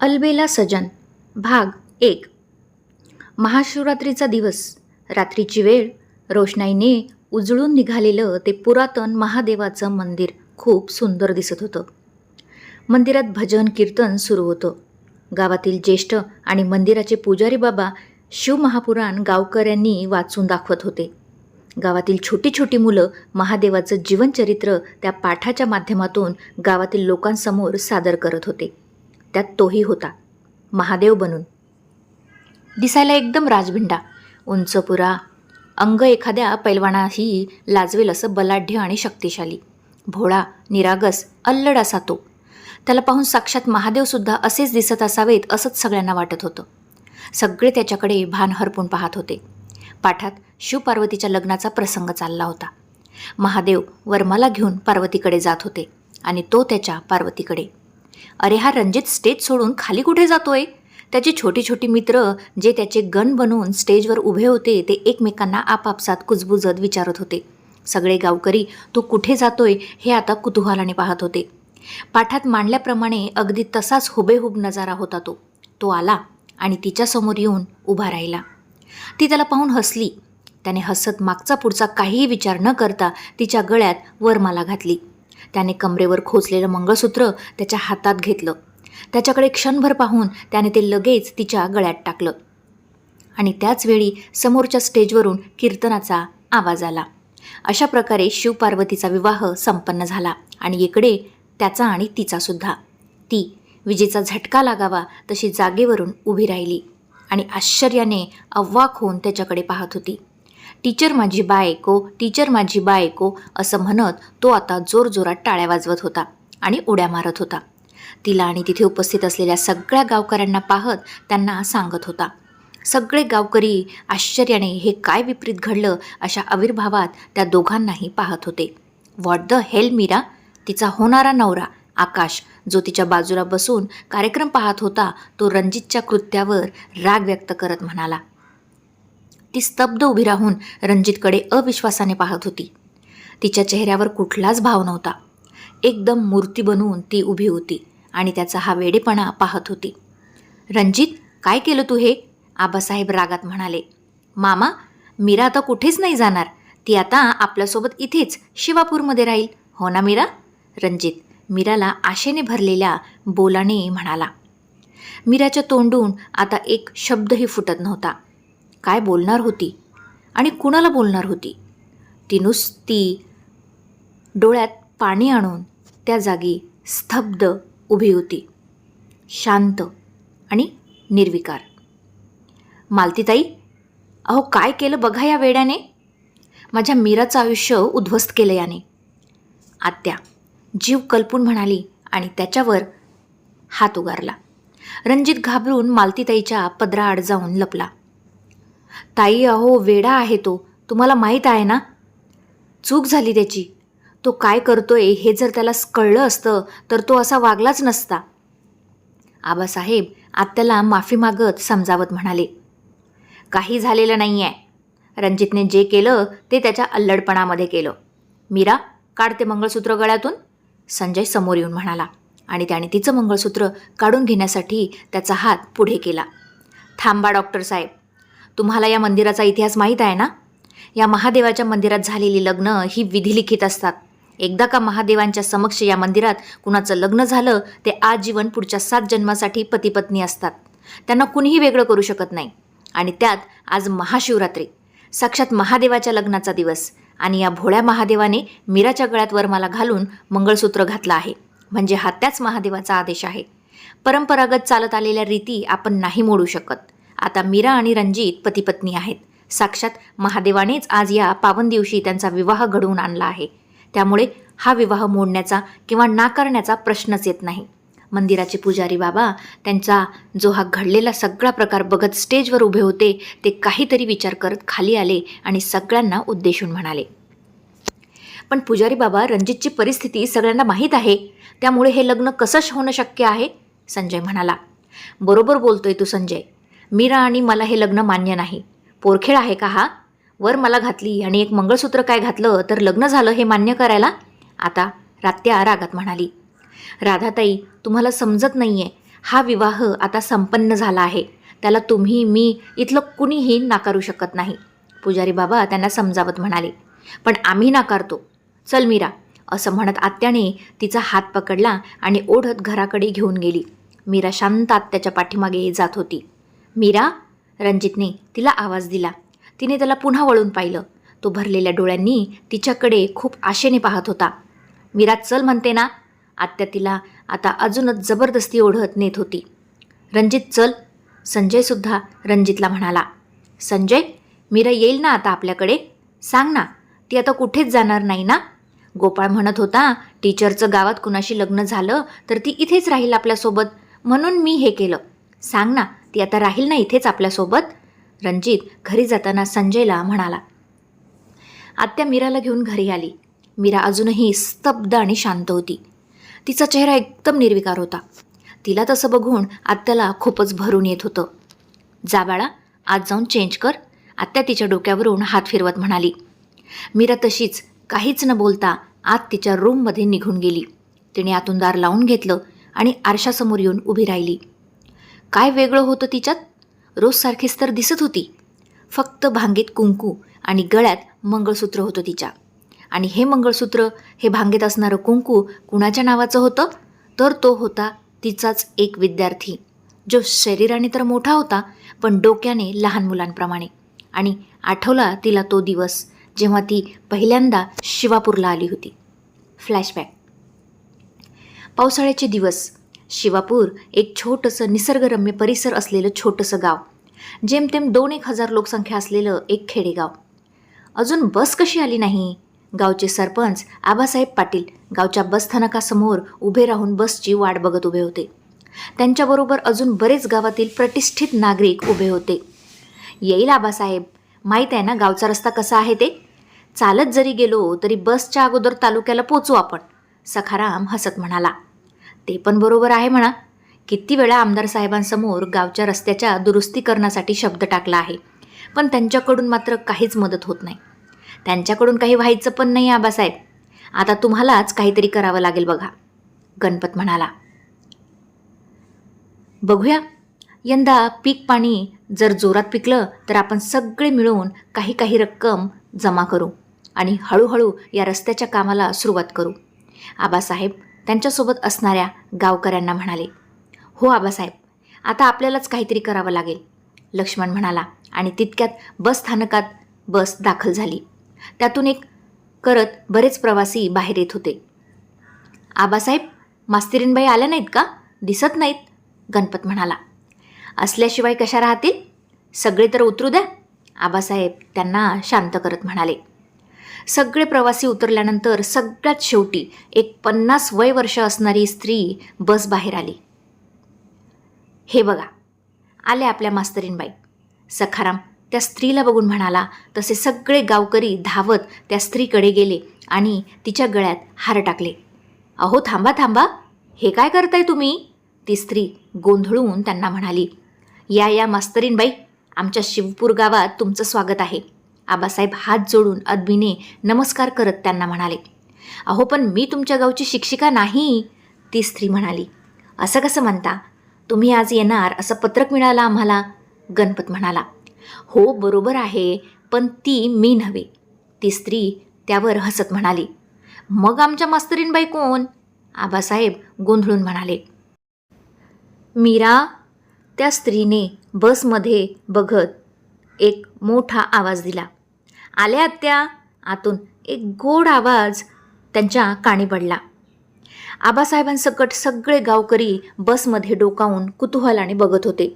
अलबेला सजन भाग एक. महाशिवरात्रीचा दिवस. रात्रीची वेळ. रोषणाईने उजळून निघालेलं ते पुरातन महादेवाचं मंदिर खूप सुंदर दिसत होतं. मंदिरात भजन कीर्तन सुरू होतं. गावातील ज्येष्ठ आणि मंदिराचे पुजारी बाबा शिवमहापुराण गावकऱ्यांनी वाचून दाखवत होते. गावातील छोटी छोटी मुलं महादेवाचं जीवनचरित्र त्या पाठाच्या माध्यमातून गावातील लोकांसमोर सादर करत होते. त्यात तोही होता. महादेव बनून. दिसायला एकदम राजभिंडा. उंचपुरा अंग एखाद्या पैलवानाही लाजवेल असं बलाढ्य आणि शक्तिशाली. भोळा निरागस अल्लड असा तो. त्याला पाहून साक्षात महादेवसुद्धा असेच दिसत असावेत असंच सगळ्यांना वाटत होतं. सगळे त्याच्याकडे भान हरपून पाहत होते. पाठात शिवपार्वतीच्या लग्नाचा प्रसंग चालला होता. महादेव वर्माला घेऊन पार्वतीकडे जात होते आणि तो त्याच्या पार्वतीकडे. अरे हा रणजित स्टेज सोडून खाली कुठे जातोय? त्याचे छोटी छोटी मित्र जे त्याचे गण बनवून स्टेजवर उभे होते ते एकमेकांना आपापसात कुजबुजत विचारत होते. सगळे गावकरी तो कुठे जातोय? हे आता कुतूहलाने पाहत होते. पाठात मांडल्याप्रमाणे अगदी तसाच हुबेहूब नजारा होता तो. तो आला आणि तिच्यासमोर येऊन उभा राहिला. ती त्याला पाहून हसली. त्याने हसत मागचा पुढचा काहीही विचार न करता तिच्या गळ्यात वरमाला घातली. त्याने कमरेवर खोचलेलं मंगळसूत्र त्याच्या हातात घेतलं. त्याच्याकडे क्षणभर पाहून त्याने ते लगेच तिच्या गळ्यात टाकलं. आणि त्याचवेळी समोरच्या स्टेजवरून कीर्तनाचा आवाज आला. अशा प्रकारे शिवपार्वतीचा विवाह संपन्न झाला आणि इकडे त्याचा आणि तिचासुद्धा ती विजेचा झटका लागावा तशी जागेवरून उभी राहिली आणि आश्चर्याने अव्वाक होऊन त्याच्याकडे पाहत होती. टीचर माझी बायको टीचर माझी बायको असं म्हणत तो आता जोरजोरात टाळ्या वाजवत होता आणि उड्या मारत होता. तिला आणि तिथे उपस्थित असलेल्या सगळ्या गावकऱ्यांना पाहत त्यांना सांगत होता. सगळे गावकरी आश्चर्याने हे काय विपरीत घडलं अशा आविर्भावात त्या दोघांनाही पाहत होते. What the hell Meera? तिचा होणारा नवरा आकाश जो तिच्या बाजूला बसून कार्यक्रम पाहत होता तो रणजितच्या कृत्यावर राग व्यक्त करत म्हणाला. ती स्तब्ध उभी राहून रणजितकडे अविश्वासाने पाहत होती. तिच्या चेहऱ्यावर कुठलाच भाव नव्हता. एकदम मूर्ती बनवून ती उभी होती आणि त्याचा हा वेडेपणा पाहत होती. रणजित काय केलं तू हे? आबासाहेब रागात म्हणाले. मामा मीरा आता कुठेच नाही जाणार. ती आता आपल्यासोबत इथेच शिवापूरमध्ये राहील. हो ना मीरा? रणजित मीराला आशेने भरलेल्या बोलाने म्हणाला. मीराच्या तोंडून आता एक शब्दही फुटत नव्हता. काय बोलणार होती? आणि कुणाला बोलणार होती? ती नुसती डोळ्यात पाणी आणून त्या जागी स्तब्ध उभी होती. शांत आणि निर्विकार. मालतीताई अहो काय केलं बघा या वेड्याने? माझ्या मीराचं आयुष्य उद्ध्वस्त केलं याने. आत्या जीव कल्पून म्हणाली आणि त्याच्यावर हात उगारला. रणजित घाबरून मालतीताईच्या पदराआड जाऊन लपला. ताई अहो वेडा आहे तो. तुम्हाला माहीत आहे ना? चूक झाली त्याची. तो काय करतोय हे जर त्याला कळलं असतं तर तो असा वागलाच नसता. आबासाहेब आत्याला माफी मागत समजावत म्हणाले. काही झालेलं नाही आहे रणजितने जे केलं ते त्याच्या अल्लडपणामध्ये केलं. मीरा काढते मंगळसूत्र गळ्यातून. संजय समोर येऊन म्हणाला आणि त्याने तिचं मंगळसूत्र काढून घेण्यासाठी त्याचा हात पुढे केला. थांबा डॉक्टर साहेब. तुम्हाला या मंदिराचा इतिहास माहीत आहे ना? या महादेवाच्या मंदिरात झालेली लग्न ही विधिलिखित असतात. एकदा का महादेवांच्या समक्ष या मंदिरात कुणाचं लग्न झालं ते आजीवन पुढच्या सात जन्मासाठी पतीपत्नी असतात. त्यांना कुणीही वेगळं करू शकत नाही. आणि त्यात आज महाशिवरात्री. साक्षात महादेवाच्या लग्नाचा दिवस. आणि या भोळ्या महादेवाने मीराच्या गळ्यात वरमाला घालून मंगळसूत्र घातलं आहे. म्हणजे हा त्याच महादेवाचा आदेश आहे. परंपरागत चालत आलेल्या रीती आपण नाही मोडू शकत. आता मीरा आणि रणजित पतीपत्नी आहेत. साक्षात महादेवानेच आज या पावन दिवशी त्यांचा विवाह घडवून आणला आहे. त्यामुळे हा विवाह मोडण्याचा किंवा नाकारण्याचा प्रश्नच येत नाही. मंदिराचे पुजारी बाबा त्यांचा जो हा घडलेला सगळा प्रकार बघत स्टेजवर उभे होते ते काहीतरी विचार करत खाली आले आणि सगळ्यांना उद्देशून म्हणाले. पण पुजारी बाबा रणजितची परिस्थिती सगळ्यांना माहीत आहे. त्यामुळे हे लग्न कसं होणं शक्य आहे? संजय म्हणाला. बरोबर बोलतोय तू संजय. मीरा आणि मला हे लग्न मान्य नाही. पोरखेळ आहे का हा? वर मला घातली आणि एक मंगळसूत्र काय घातलं तर लग्न झालं हे मान्य करायला? आता रात्या रागात म्हणाली. राधाताई तुम्हाला समजत नाही आहे हा विवाह आता संपन्न झाला आहे. त्याला तुम्ही मी इथलं कुणीही नाकारू शकत नाही. पुजारी बाबा त्यांना समजावत म्हणाले. पण आम्ही नाकारतो. चल मीरा. असं म्हणत आत्याने तिचा हात पकडला आणि ओढत घराकडे घेऊन गेली. मीरा शांत आत्याच्या पाठीमागे जात होती. मीरा? रणजितने तिला आवाज दिला. तिने त्याला पुन्हा वळून पाहिलं. तो भरलेल्या डोळ्यांनी तिच्याकडे खूप आशेने पाहत होता. मीरा चल म्हणते ना. आत्या तिला आता अजूनच जबरदस्ती ओढत नेत होती. रणजित चल. संजयसुद्धा रणजितला म्हणाला. संजय मीरा येईल ना आता आपल्याकडे? सांग ना ती आता कुठेच जाणार नाही ना? गोपाळ म्हणत होता टीचरचं गावात कुणाशी लग्न झालं तर ती इथेच राहील आपल्यासोबत. म्हणून मी हे केलं. सांग ना ती आता राहील ना इथेच आपल्यासोबत? रणजित घरी जाताना संजयला म्हणाला. आत्या मीराला घेऊन घरी आली. मीरा अजूनही स्तब्ध आणि शांत होती. तिचा चेहरा एकदम निर्विकार होता. तिला तसं बघून आत्याला खूपच भरून येत होतं. जा बाळा आज जाऊन चेंज कर आत्या तिच्या डोक्यावरून हात फिरवत म्हणाली. मीरा तशीच काहीच न बोलता आत तिच्या रूममध्ये निघून गेली. तिने आतून दार लावून घेतलं आणि आरशासमोर येऊन उभी राहिली. काय वेगळं होतं तिच्यात? रोजसारखीच तर दिसत होती. फक्त भांगेत कुंकू आणि गळ्यात मंगळसूत्र होतं तिच्या. आणि हे मंगळसूत्र हे भांगेत असणारं कुंकू कुणाच्या नावाचं होतं? तर तो होता तिचाच एक विद्यार्थी जो शरीराने तर मोठा होता पण डोक्याने लहान मुलांप्रमाणे. आणि आठवला तिला तो दिवस जेव्हा ती पहिल्यांदा शिवापूरला आली होती. फ्लॅशबॅक पावसाळ्याचे दिवस. शिवापूर एक छोटंसं निसर्गरम्य परिसर असलेलं छोटंसं गाव जेमतेम दोन एक हजार लोकसंख्या असलेलं एक खेडेगाव. अजून बस कशी आली नाही? गावचे सरपंच आबासाहेब पाटील गावच्या बसस्थानकासमोर उभे राहून बसची वाट बघत उभे होते. त्यांच्याबरोबर अजून बरेच गावातील प्रतिष्ठित नागरिक उभे होते. येईल आबासाहेब माहीत आहे ना गावचा रस्ता कसा आहे ते? चालत जरी गेलो तरी बसच्या अगोदर तालुक्याला पोचू आपण सखाराम हसत म्हणाला. ते पण बरोबर आहे म्हणा. किती वेळा आमदार साहेबांसमोर गावच्या रस्त्याच्या दुरुस्तीकरणासाठी शब्द टाकला आहे. पण त्यांच्याकडून मात्र काहीच मदत होत नाही. त्यांच्याकडून काही व्हायचं पण नाही आबासाहेब. आता तुम्हालाच काहीतरी करावं लागेल बघा. गणपत म्हणाला. बघूया. यंदा पीक पाणी जर जोरात पिकलं तर आपण सगळे मिळून काही काही रक्कम जमा करू आणि हळूहळू या रस्त्याच्या कामाला सुरुवात करू. आबासाहेब त्यांच्यासोबत असणाऱ्या गावकऱ्यांना म्हणाले हो आबासाहेब आता आपल्यालाच काहीतरी करावं लागेल. लक्ष्मण म्हणाला आणि तितक्यात बस स्थानकात बस दाखल झाली. त्यातून एक करत बरेच प्रवासी बाहेर येत होते. आबासाहेब मास्तिरीनबाई आल्या नाहीत का? दिसत नाहीत गणपत म्हणाला. असल्याशिवाय कशा राहतील? सगळे तर उतरू द्या. आबासाहेब त्यांना शांत करत म्हणाले. सगळे प्रवासी उतरल्यानंतर सगळ्यात शेवटी एक पन्नास वय वर्ष असणारी स्त्री बस बाहेर आली. हे बघा आले आपल्या मास्तरीनबाई. सखाराम त्या स्त्रीला बघून म्हणाला तसे सगळे गावकरी धावत त्या स्त्रीकडे गेले आणि तिच्या गळ्यात हार टाकले. अहो थांबा थांबा हे काय करताय तुम्ही? ती स्त्री गोंधळून त्यांना म्हणाली या या मास्तरीनबाई आमच्या शिवपूर गावात तुमचं स्वागत आहे. आबासाहेब हात जोडून अदबीने नमस्कार करत त्यांना म्हणाले अहो पण मी तुमच्या गावची शिक्षिका नाही. ती स्त्री म्हणाली असं कसं म्हणता? तुम्ही आज येणार असं पत्रक मिळालं आम्हाला? गणपत म्हणाला हो बरोबर आहे पण ती मी नव्हे. ती स्त्री त्यावर हसत म्हणाली मग आमच्या मास्तरीनबाई कोण? आबासाहेब गोंधळून म्हणाले मीरा. त्या स्त्रीने बसमध्ये बघत एक मोठा आवाज दिला आल्या आत्या आतून एक गोड आवाज त्यांच्या काणी पडला. आबासाहेबांसकट सगळे गावकरी बसमध्ये डोकावून कुतूहलाने बघत होते.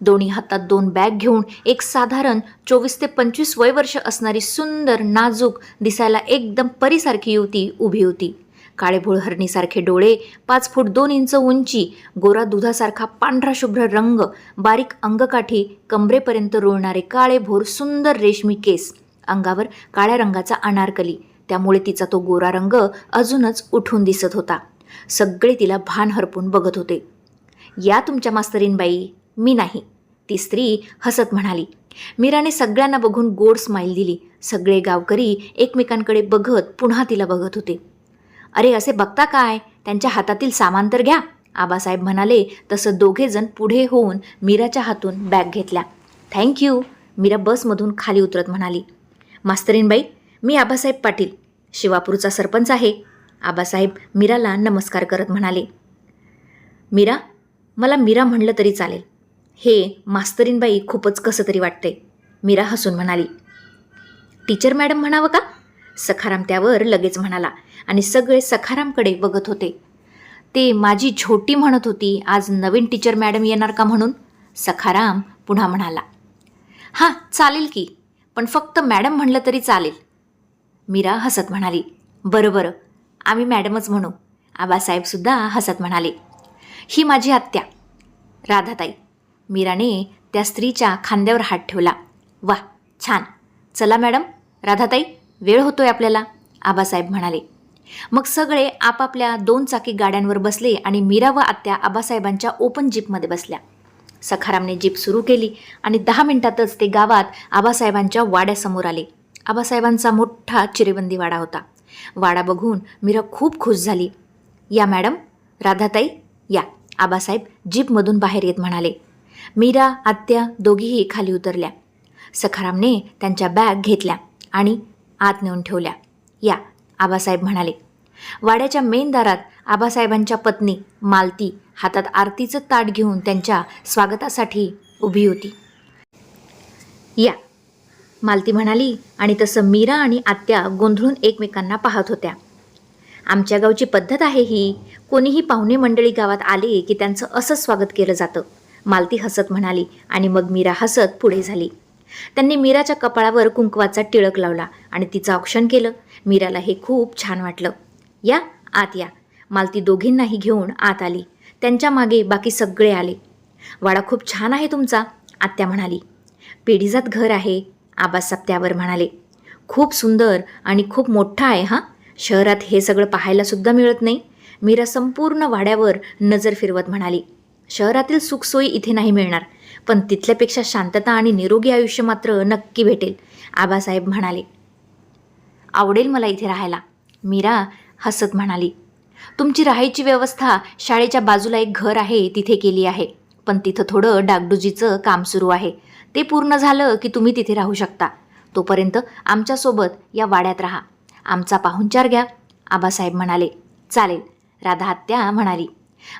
दोन्ही हातात दोन बॅग घेऊन एक साधारण चोवीस ते पंचवीस वय वर्ष असणारी सुंदर नाजूक दिसायला एकदम परीसारखी युवती उभी होती. काळेभोळ हरणीसारखे डोळे पाच फूट दोन इंच उंची गोरा दुधासारखा पांढरा शुभ्र रंग बारीक अंगकाठी कमरेपर्यंत रोळणारे काळेभोर सुंदर रेशमी केस. अंगावर काळ्या रंगाचा अनारकली. त्यामुळे तिचा तो गोरा रंग अजूनच उठून दिसत होता. सगळे तिला भान हरपून बघत होते. या तुमच्या मास्तरीनबाई मी नाही ती स्त्री हसत म्हणाली. मीराने सगळ्यांना बघून गोड स्माईल दिली. सगळे गावकरी एकमेकांकडे बघत पुन्हा तिला बघत होते. अरे असे बघता काय? त्यांच्या हातातील सामान तर घ्या आबासाहेब म्हणाले. तसं दोघेजण पुढे होऊन मीराच्या हातून बॅग घेतल्या. थँक्यू मीरा बसमधून खाली उतरत म्हणाली. मास्तरीनबाई मी आबासाहेब पाटील शिवापूरचा सरपंच आहे. आबासाहेब मीराला नमस्कार करत म्हणाले. मीरा? मला मीरा म्हणलं तरी चालेल. हे मास्तरीनबाई खूपच कसं तरी वाटते मीरा हसून म्हणाली. टीचर मॅडम म्हणावं का? सखाराम त्यावर लगेच म्हणाला आणि सगळे सखारामकडे बघत होते. ते माझी छोटी म्हणत होती आज नवीन टीचर मॅडम येणार का म्हणून? सखाराम पुन्हा म्हणाला. हां चालेल की. पण फक्त मॅडम म्हणलं तरी चालेल. मीरा हसत म्हणाली बरं बरं आम्ही मॅडमच म्हणू. आबासाहेबसुद्धा हसत म्हणाले ही माझी आत्या. राधाताई मीराने त्या स्त्रीच्या खांद्यावर हात ठेवला वा छान. चला मॅडम राधाताई वेळ होतोय आपल्याला. आबासाहेब म्हणाले मग सगळे आपापल्या दोन चाकी गाड्यांवर बसले आणि मीरा व आत्या आबासाहेबांच्या ओपन जीपमध्ये बसल्या. सखारामने जीप सुरू केली आणि दहा मिनिटातच ते गावात आबासाहेबांच्या वाड्यासमोर आले. आबासाहेबांचा मोठा चिरेबंदी वाडा होता. वाडा बघून मीरा खूप खुश झाली. या मॅडम. राधाताई या. आबासाहेब जीपमधून बाहेर येत म्हणाले. मीरा आत्या दोघीही खाली उतरल्या. सखारामने त्यांच्या बॅग घेतल्या आणि आत नेऊन ठेवल्या. या आबासाहेब म्हणाले. वाड्याच्या मेन दारात आबासाहेबांच्या पत्नी मालती हातात आरतीचं ताट घेऊन त्यांच्या स्वागतासाठी उभी होती. या. मालती म्हणाली आणि तसं मीरा आणि आत्या गोंधळून एकमेकांना पाहत होत्या. आमच्या गावची पद्धत आहे ही कोणीही पाहुणे मंडळी गावात आले की त्यांचं असं स्वागत केलं जातं मालती हसत म्हणाली आणि मग मीरा हसत पुढे झाली. त्यांनी मीराच्या कपाळावर कुंकवाचा टिळक लावला आणि तिचं औक्षण केलं. मीराला हे खूप छान वाटलं. या आत या. मालती दोघींनाही घेऊन आत आली. त्यांच्या मागे बाकी सगळे आले. वाडा खूप छान आहे तुमचा आत्या म्हणाली. पिढीजात घर आहे आबासाहेब त्यावर म्हणाले. खूप सुंदर आणि खूप मोठा आहे हां? शहरात हे सगळं पाहायलासुद्धा मिळत नाही. मीरा संपूर्ण वाड्यावर नजर फिरवत म्हणाली. शहरातील सुखसोयी इथे नाही मिळणार पण तिथल्यापेक्षा शांतता आणि निरोगी आयुष्य मात्र नक्की भेटेल आबासाहेब म्हणाले. आवडेल मला इथे राहायला. मीरा हसत म्हणाली तुमची राहायची व्यवस्था शाळेच्या बाजूला एक घर आहे तिथे केली आहे. पण तिथं थोडं डागडुजीचं काम सुरू आहे. ते पूर्ण झालं की तुम्ही तिथे राहू शकता. तोपर्यंत आमच्यासोबत या वाड्यात राहा. आमचा पाहुणचार घ्या. आबासाहेब म्हणाले चालेल. राधा आत्या म्हणाली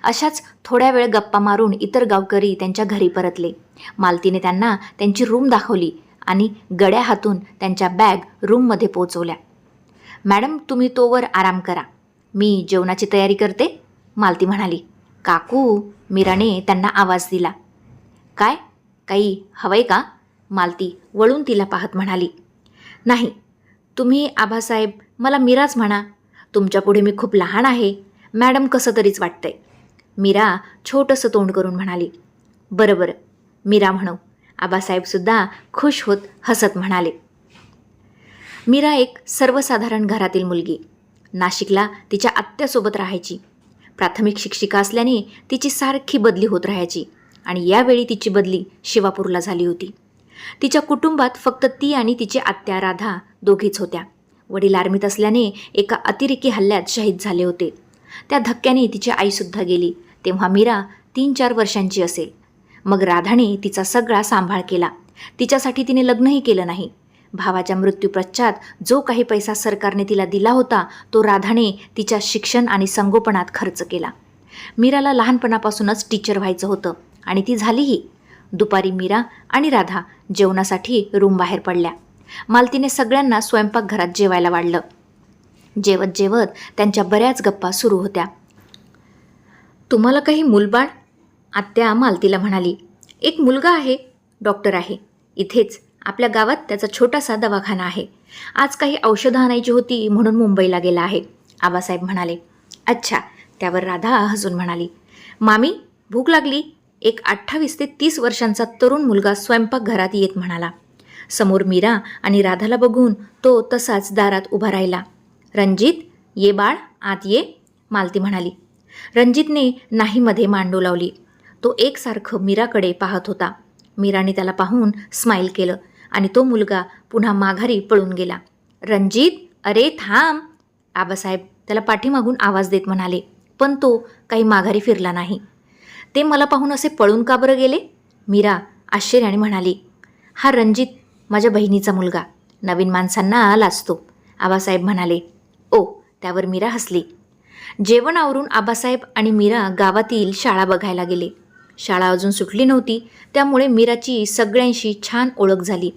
अशाच थोड्या वेळ गप्पा मारून इतर गावकरी त्यांच्या घरी परतले. मालतीने त्यांना त्यांची रूम दाखवली आणि गड्या हातून त्यांच्या बॅग रूममध्ये पोचवल्या. मॅडम तुम्ही तोवर आराम करा. मी जेवणाची तयारी करते. मालती म्हणाली काकू मीराने त्यांना आवाज दिला. काय? काही हवंय का? मालती वळून तिला पाहत म्हणाली नाही. तुम्ही आबासाहेब मला मीराच म्हणा. तुमच्यापुढे मी खूप लहान आहे. मॅडम कसं तरीच वाटतंय. मीरा छोटंसं तोंड करून म्हणाली बरं बरं. मीरा म्हणू आबासाहेबसुद्धा खुश होत हसत म्हणाले. मीरा एक सर्वसाधारण घरातील मुलगी. नाशिकला तिच्या आत्यासोबत राहायची. प्राथमिक शिक्षिका असल्याने तिची सारखी बदली होत राहायची आणि यावेळी तिची बदली शिवापूरला झाली होती. तिच्या कुटुंबात फक्त ती आणि तिची आत्या राधा दोघीच होत्या. वडील आर्मीत असल्याने एका अतिरेकी हल्ल्यात शहीद झाले होते. त्या धक्क्याने तिची आईसुद्धा गेली. तेव्हा मीरा तीन चार वर्षांची असेल. मग राधाने तिचा सगळा सांभाळ केला. तिच्यासाठी तिने लग्नही केलं नाही. भावाच्या मृत्यूपश्चात जो काही पैसा सरकारने तिला दिला होता तो राधाने तिच्या शिक्षण आणि संगोपनात खर्च केला. मीराला लहानपणापासूनच टीचर व्हायचं होतं आणि ती झालीही. दुपारी मीरा आणि राधा जेवणासाठी रूम बाहेर पडल्या. मालतीने सगळ्यांना स्वयंपाकघरात जेवायला वाढलं. जेवत जेवत त्यांच्या बऱ्याच गप्पा सुरू होत्या. तुम्हाला काही मुलबाळ? आत्या मालतीला म्हणाली. एक मुलगा आहे डॉक्टर आहे. इथेच आपल्या गावात त्याचा छोटासा दवाखाना आहे. आज काही औषधं आणायची होती म्हणून मुंबईला गेला आहे. आबासाहेब म्हणाले अच्छा. त्यावर राधा हसून म्हणाली मामी भूक लागली. एक अठ्ठावीस ते तीस वर्षांचा तरुण मुलगा स्वयंपाकघरात येत म्हणाला. समोर मीरा आणि राधाला बघून तो तसाच दारात उभा राहिला. रणजित ये बाळ आत ये. मालती म्हणाली. रणजितने नाहीमध्ये मांडू लावली. तो एकसारखं मीराकडे पाहत होता. मीराने त्याला पाहून स्माईल केलं. आणि तो मुलगा पुन्हा माघारी पळून गेला. रणजित अरे थांब. आबासाहेब त्याला पाठीमागून आवाज देत म्हणाले पण तो काही माघारी फिरला नाही. ते मला पाहून असे पळून का बरं गेले? मीरा आश्चर्याने म्हणाली हा रणजित माझ्या बहिणीचा मुलगा. नवीन माणसांना लाजतो आबासाहेब म्हणाले ओ. त्यावर मीरा हसली. जेवण आवरून आबासाहेब आणि मीरा गावातील शाळा बघायला गेले. शाळा अजून सुटली नव्हती. त्यामुळे मीराची सगळ्यांशी छान ओळख झाली.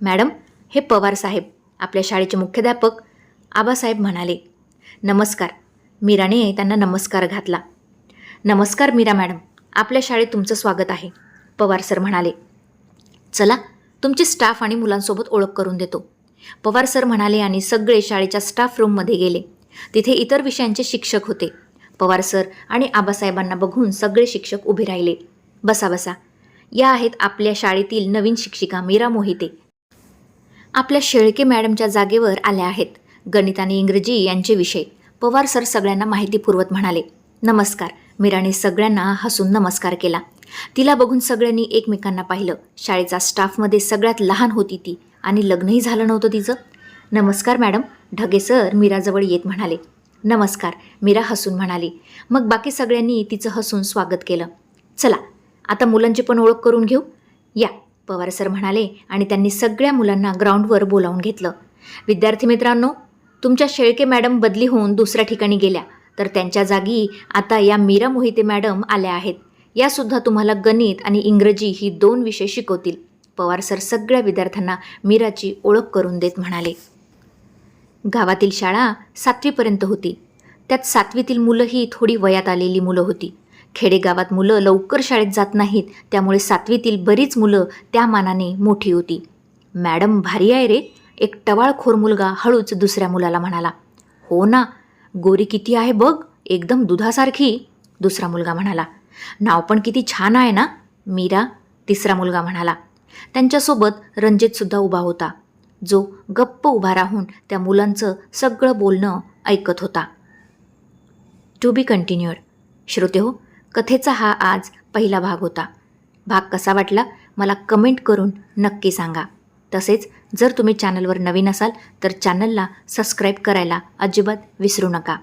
मॅडम हे पवार साहेब आपल्या शाळेचे मुख्याध्यापक आबासाहेब म्हणाले. नमस्कार. मीराने त्यांना नमस्कार घातला. नमस्कार मीरा मॅडम आपल्या शाळेत तुमचं स्वागत आहे पवार सर म्हणाले. चला तुमचे स्टाफ आणि मुलांसोबत ओळख करून देतो. पवार सर म्हणाले आणि सगळे शाळेच्या स्टाफ रूममध्ये गेले. तिथे इतर विषयांचे शिक्षक होते. पवार सर आणि आबासाहेबांना बघून सगळे शिक्षक उभे राहिले. बसा बसा. या आहेत आपल्या शाळेतील नवीन शिक्षिका मीरा मोहिते. आपल्या शेळके मॅडमच्या जागेवर आल्या आहेत. गणित आणि इंग्रजी यांचे विषय. पवार सर सगळ्यांना माहिती पुरवत म्हणाले नमस्कार. मीराने सगळ्यांना हसून नमस्कार केला. तिला बघून सगळ्यांनी एकमेकांना पाहिलं. शाळेचा स्टाफमध्ये सगळ्यात लहान होती ती आणि लग्नही झालं नव्हतं तिचं. नमस्कार मॅडम. ढगे सर मीराजवळ येत म्हणाले. नमस्कार मीरा हसून म्हणाली. मग बाकी सगळ्यांनी तिचं हसून स्वागत केलं. चला आता मुलांची पण ओळख करून घेऊ. या पवार सर म्हणाले आणि त्यांनी सगळ्या मुलांना ग्राउंडवर बोलावून घेतलं. विद्यार्थी मित्रांनो तुमच्या शेळके मॅडम बदली होऊन दुसऱ्या ठिकाणी गेल्या. तर त्यांच्या जागी आता या मीरा मोहिते मॅडम आल्या आहेत. यासुद्धा तुम्हाला गणित आणि इंग्रजी ही दोन विषय शिकवतील. पवार सर सगळ्या विद्यार्थ्यांना मीराची ओळख करून देत म्हणाले. गावातील शाळा सातवीपर्यंत होती. त्यात सातवीतील मुलंही थोडी वयात आलेली मुलं होती. खेडेगावात मुलं लवकर शाळेत जात नाहीत त्यामुळे सातवीतील बरीच मुलं त्या मानाने मोठी होती. मॅडम भारी आहे रे. एक टवाळखोर मुलगा हळूच दुसऱ्या मुलाला म्हणाला. हो ना. गोरी किती आहे बघ. एकदम दुधासारखी. दुसरा मुलगा म्हणाला. नाव पण किती छान आहे ना. मीरा तिसरा मुलगा म्हणाला. त्यांच्यासोबत रणजितसुद्धा उभा होता. जो गप्प उभा राहून त्या मुलांचं सगळं बोलणं ऐकत होता. टू बी कंटिन्युअड श्रोते हो कथेचा हा आज पहिला भाग होता. भाग कसा वाटला मला कमेंट करून नक्की सांगा. तसेच जर तुम्ही चॅनलवर नवीन असाल तर चॅनलला सबस्क्राईब करायला अजिबात विसरू नका.